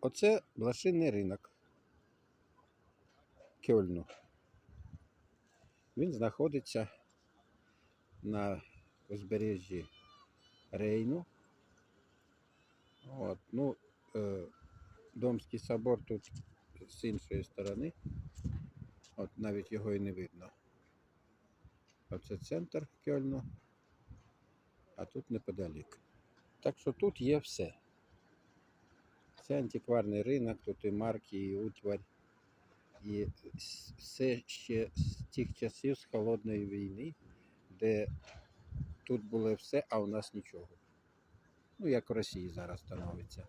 Оце блошиний ринок Кьольну. Він знаходиться на узбережжі Рейну. От, ну, е, Домський собор тут з іншої сторони. От навіть його і не видно. Оце центр Кьольну, а тут неподалік. Так що тут є все. Це антикварний ринок, тут і марки, і утварь, і все ще з тих часів з холодної війни, де тут було все, а у нас нічого. Ну, як в Росії зараз становиться.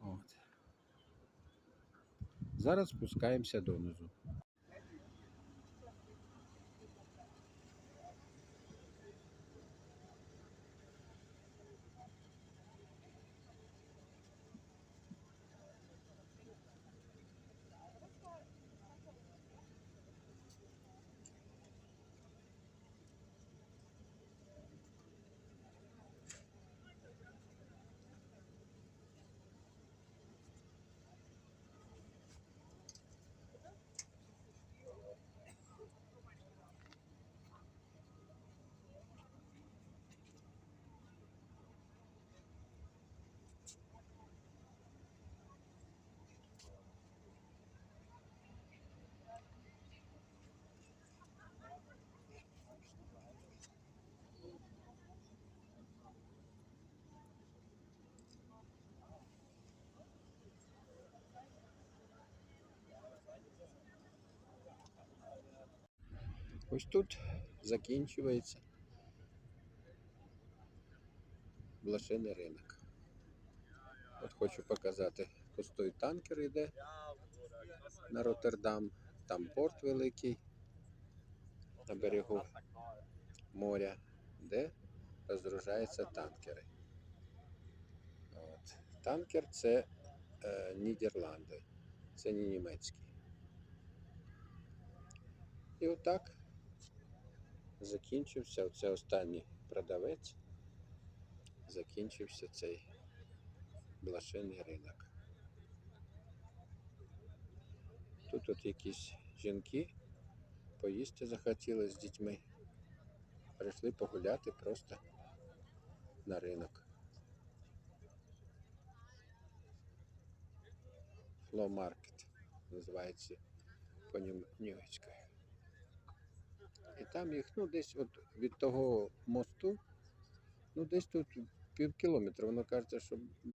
От. Зараз спускаємося донизу. Ось тут закінчується блошиний ринок. От хочу показати, пустой танкер йде на Роттердам, там порт великий на берегу моря, де розгружаються танкери. От. Танкер це е, Нідерланди, це не німецький. І отак закінчився оце останній продавець. Закінчився цей блошиний ринок. Тут от якісь жінки поїсти захотіли з дітьми. Прийшли погуляти просто на ринок. Фломаркет називається по-німецькому. І там їх, ну, десь от від того мосту, ну, десь тут пів кілометра. Воно кажеться, що